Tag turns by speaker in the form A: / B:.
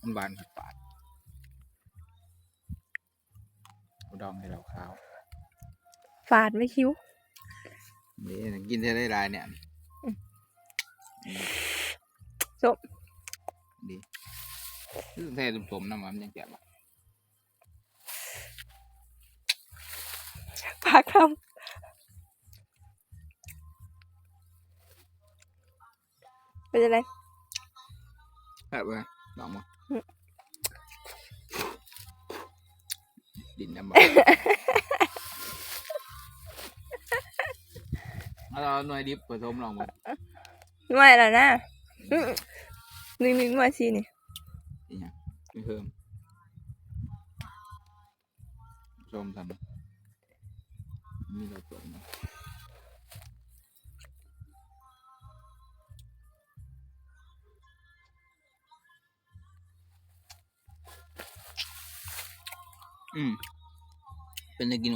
A: มันบานผัดปาดอุดองให้เราข้าว
B: ฝาดไม่คิ้ว
A: นี่กินได้ได้หลายเนี่ย
B: จบ
A: ดีคือแท้สมๆน้ำมันยังแจ่บอะ
B: ปากคำ เป็นยังไง
A: แบบว่าลองมา
B: อืม
A: ดินน้ำมันเอาเราหน่วยดิบผสมลองมา
B: ไม่แล้วนะอื้อหนึ่งหนึ่งมาสินี่
A: อีกอย่างไม่เพิ่มชมทำมีเราสมนะ อืมเป็นได้กิ